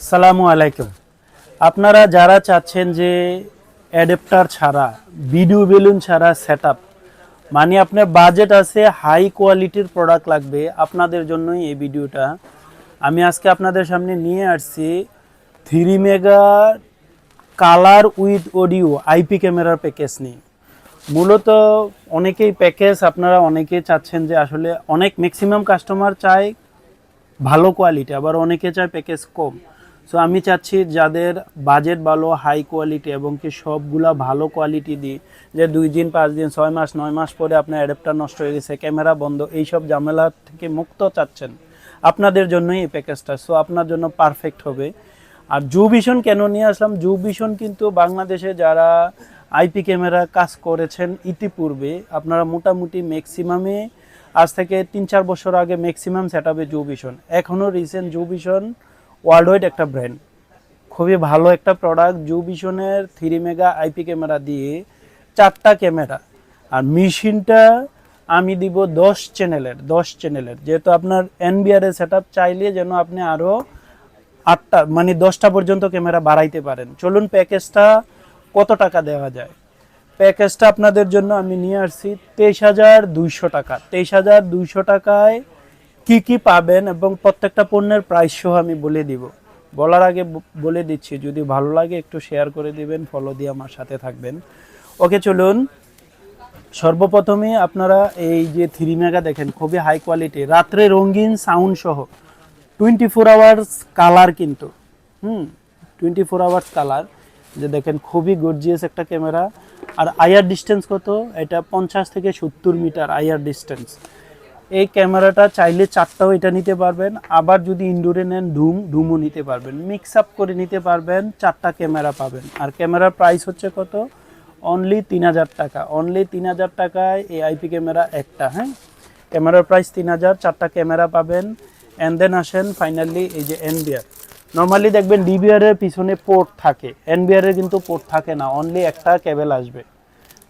সালামু আলাইকুম। আপনারা যারা চাচ্ছেন যে অ্যাডাপ্টার ছাড়া, ভিডিও বেলুন ছাড়া সেট মানে আপনার বাজেট আছে হাই কোয়ালিটির প্রোডাক্ট লাগবে, আপনাদের জন্যই এই ভিডিওটা। আমি আজকে আপনাদের সামনে নিয়ে আসছি three mega colour with audio IP ক্যামেরার প্যাকেজ নিয়ে। মূলত অনেকেই প্যাকেজ আপনারা অনেকেই চাচ্ছেন যে আসলে অনেক ম্যাক্সিমাম কাস্টমার চায় ভালো কোয়ালিটি আবার অনেকে চায় প্যাকেজ কম। সো আমি চাচ্ছি যাদের বাজেট ভালো হাই কোয়ালিটি এবং কি সবগুলা ভালো কোয়ালিটি দিই যে দুই দিন, পাঁচ দিন, ছয় মাস, নয় মাস পরে আপনার অ্যাডাপ্টার নষ্ট হয়ে গেছে ক্যামেরা বন্ধ, এইসব ঝামেলা থেকে মুক্ত চাচ্ছেন। আপনাদের জন্যই এই প্যাকেজটা সো আপনার জন্য পারফেক্ট হবে। আর জু ভিশন কেন নিয়ে আসলাম? জু ভিশন কিন্তু বাংলাদেশে যারা আইপি ক্যামেরা কাজ করেছেন ইতিপূর্বে, আপনারা মোটামুটি ম্যাক্সিমামে আজ থেকে তিন চার বছর আগে ম্যাক্সিমাম সেট আপে জু ভিশন এখনও recent Jovision world wide একটা ব্র্যান্ড খুবই ভালো একটা প্রোডাক্ট জু ভিশনের থ্রি মেগা আইপি ক্যামেরা দিয়ে চারটা ক্যামেরা আর মেশিনটা আমি দিব দশ চ্যানেলের দশ চ্যানেলের যেহেতু আপনার এনবিআর এর সেট চাইলে যেন আপনি আরও আটটা মানে দশটা পর্যন্ত ক্যামেরা বাড়াইতে পারেন। চলুন প্যাকেজটা কত টাকা দেওয়া যায়? প্যাকেজটা আপনাদের জন্য আমি নিয়ে আসছি তেইশ হাজার দুইশো টাকা। তেইশ হাজার দুইশো টাকায় কি কি পাবেন এবং প্রত্যেকটা পণ্যের প্রাইস সহ আমি বলে দিব। বলার আগে বলে দিচ্ছি, যদি ভালো লাগে একটু শেয়ার করে দিবেন ফলো দিয়ে আমার সাথে থাকবেন। ওকে চলুন। সর্বপ্রথমে আপনারা এই যে থ্রি মেগা দেখেন, খুবই হাই কোয়ালিটি রাত্রে রঙিন সাউন্ড সহ। টোয়েন্টি ফোর আওয়ার্স কালার কিন্তু। হুম টোয়েন্টি ফোর আওয়ার্স কালার যে দেখেন, খুবই গর্জিয়াস একটা ক্যামেরা আর আইআর ডিস্টেন্স কত? এটা পঞ্চাশ থেকে সত্তর মিটার আইআর ডিস্টেন্স এই ক্যামেরাটা চাইলে চারটাও এটা নিতে পারবেন। আবার যদি ইনডোরে নেন ধুম ধুমও নিতে পারবেন। মিক্স আপ করে নিতে পারবেন, চারটা ক্যামেরা পাবেন। আর ক্যামেরার প্রাইস হচ্ছে কত? অনলি তিন হাজার টাকা। অনলি তিন হাজার টাকায় এই আইপি ক্যামেরা একটা হ্যাঁ? ক্যামেরার প্রাইস তিন হাজার, চারটা ক্যামেরা পাবেন। অ্যান্ড দেন আসেন ফাইনালি এই যে এনবিআর নর্মালি দেখবেন ডিবিআর এর পিছনে পোর্ট থাকে। এনবিআর এর কিন্তু পোর্ট থাকে না। অনলি একটা কেবল আসবে।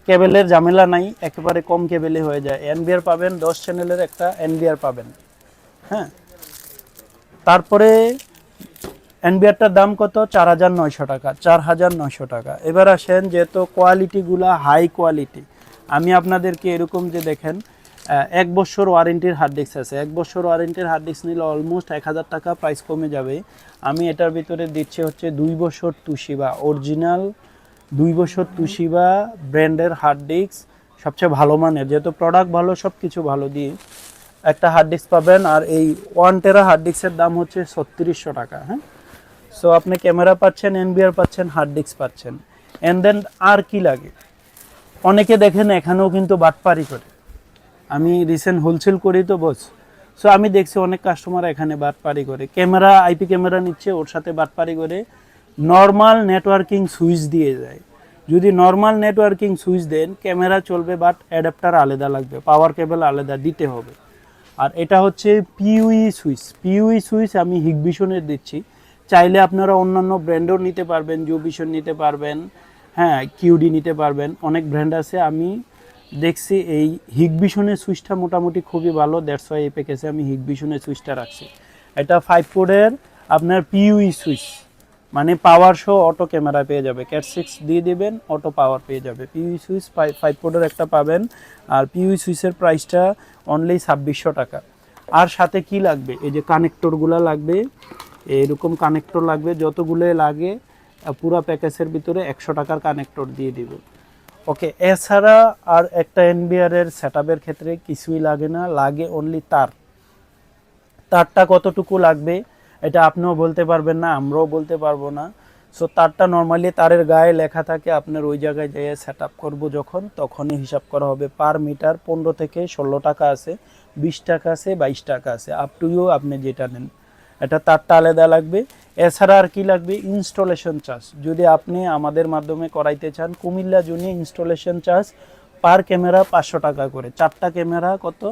কেবেলের ঝামেলা নাই, একেবারে কম কেবেলে হয়ে যায়। এনবিআর পাবেন, দশ চ্যানেলের একটা এনবিআর পাবেন। হ্যাঁ? তারপরে এনবিআরটার দাম কত? চার হাজার নয়শো টাকা, চার হাজার নয়শো টাকা। এবার আসেন, যেহেতু কোয়ালিটিগুলা হাই কোয়ালিটি, আমি আপনাদেরকে এরকম যে দেখেন এক বছর ওয়ারেন্টির হার্ড ডিস্ক আছে। এক বছর ওয়ারেন্টির হার্ড ডিস্ক নিলে অলমোস্ট এক হাজার টাকা প্রাইস কমে যাবে। আমি এটার ভিতরে দিচ্ছি হচ্ছে দুই বছর তুষিবা অরিজিনাল দুই বছর তুষিবা, ব্র্যান্ডের হার্ড ডিস্ক সবচেয়ে ভালো মানের। যেহেতু প্রোডাক্ট ভালো সব কিছু ভালো দিয়ে একটা হার্ড ডিস্ক পাবেন। আর এই ওয়ান টেরা হার্ড ডিস্কের দাম হচ্ছে ছত্রিশশো টাকা হ্যাঁ? সো আপনি ক্যামেরা পাচ্ছেন এনবিআর পাচ্ছেন হার্ড ডিস্ক পাচ্ছেন। অ্যান্ড দেন আর কি লাগে? অনেকে দেখেন এখানেও কিন্তু বাটপারি করে। আমি রিসেন্ট হোলসেল করি তো বস সো আমি দেখছি অনেক কাস্টমার এখানে বাটপারি করে। ক্যামেরা আইপি ক্যামেরা নিচ্ছে, ওর সাথে বাটপারি করে। নর্মাল নেটওয়ার্কিং সুইচ দিয়ে যায়। যদি normal networking switch then camera চলবে বাট অ্যাডাপ্টার আলাদা লাগবে পাওয়ার কেবল আলাদা, দিতে হবে। আর এটা হচ্ছে পিউই সুইচ পিউই সুইচ আমি হিগভিশনের দিচ্ছি। চাইলে আপনারা অন্যান্য ব্র্যান্ডও নিতে পারবেন জো ভিশন নিতে পারবেন হ্যাঁ কিউডি নিতে পারবেন। অনেক ব্র্যান্ড আছে, আমি দেখছি এই হিগভিশনের সুইচটা মোটামুটি খুবই ভালো দ্যাটস ওয়াই এই প্যাকেজে আমি হিগভিশনের সুইচটা রাখছি। এটা ফাইভ কোডের আপনার পিউই সুইচ মানে পাওয়ার শো অটো ক্যামেরা পেয়ে যাবে। ক্যাট সিক্স দিয়ে দিবেন অটো পাওয়ার পেয়ে যাবে। পিউই সুইচ ফাইভ কোডের একটা পাবেন। আর পিউই সুইচের প্রাইসটা অনলি ছাব্বিশশো টাকা। আর সাথে কি লাগবে? এই যে কানেক্টরগুলো লাগবে। এরকম কানেক্টর লাগবে, যতগুলো লাগে পুরো প্যাকেজের ভিতরে একশো টাকার কানেক্টর দিয়ে দিব। ওকে এছাড়া আর একটা এনবিআর এর সেট ক্ষেত্রে কিছুই লাগে না, লাগে অনলি তার। তারটা কতটুকু লাগবে? এটা আপনিও বলতে পারবেন না, আমরাও বলতে পারব না। সো তারটা নর্মালি তারের গায়ে লেখা থাকে, আপনার ওই জায়গায় যেয়ে সেট আপ করব যখন, তখনই হিসাব করা হবে। পার মিটার পনেরো থেকে ষোলো টাকা আছে, বিশ টাকা আছে, বাইশ টাকা আছে। আপ টু ইউ আপনি যেটা নেন। এটা তারটা আলাদা লাগবে। এছাড়া আর কি লাগবে? ইনস্টলেশন চার্জ যদি আপনি আমাদের মাধ্যমে করাইতে চান, কুমিল্লা জুনি ইনস্টলেশন চার্জ পার ক্যামেরা পাঁচশো টাকা করে। চারটা ক্যামেরা কত?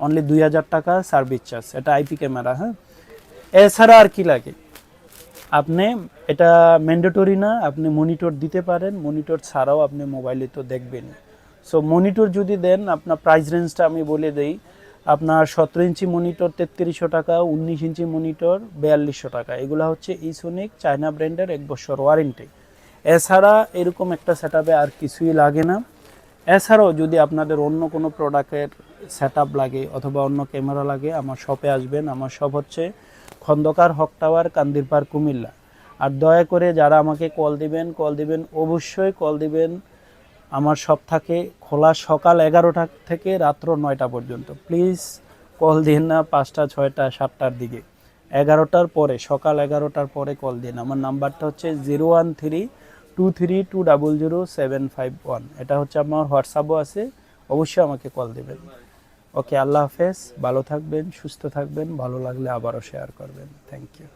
অনলি দুই হাজার টাকা সার্ভিস চার্জ এটা আইপি ক্যামেরা হ্যাঁ? এছাড়া আর কি লাগে? আপনি, এটা ম্যান্ডেটরি না, আপনি মনিটর দিতে পারেন মনিটর ছাড়াও আপনি মোবাইলে তো দেখবেন সো মনিটর যদি দেন, আপনার প্রাইস রেঞ্জটা আমি বলে দেই, আপনার সতেরো ইঞ্চি মনিটর তেত্রিশশো টাকা, উনিশ ইঞ্চি মনিটর বিয়াল্লিশশো টাকা। এগুলো হচ্ছে ইসোনিক চায়না ব্র্যান্ডের এক বছর ওয়ারেন্টি এছাড়া এরকম একটা সেট আর কিছুই লাগে না। এছাড়াও যদি আপনাদের অন্য কোনো প্রোডাক্টের সেট লাগে অথবা অন্য ক্যামেরা লাগে, আমার শপে আসবেন। আমার শপ হচ্ছে খন্দকার হক টাওয়ার কান্দিরপার কুমিল্লা। আর দয়া করে যারা আমাকে কল দিবেন কল দিবেন, অবশ্যই কল দিবেন। আমার সব থাকে খোলা সকাল এগারোটা থেকে রাত্র নয়টা পর্যন্ত। প্লিজ কল দিন না পাঁচটা, ছয়টা, সাতটার দিকে। এগারোটার পরে, সকাল এগারোটার পরে কল দিন। আমার নাম্বারটা হচ্ছে zero one three two three two double zero seven five one. এটা হচ্ছে আমার হোয়াটসঅ্যাপও আছে, অবশ্যই আমাকে কল দেবেন। ওকে আল্লাহ হাফেজ ভালো থাকবেন সুস্থ থাকবেন ভালো লাগলে আবারও শেয়ার করবেন। Thank you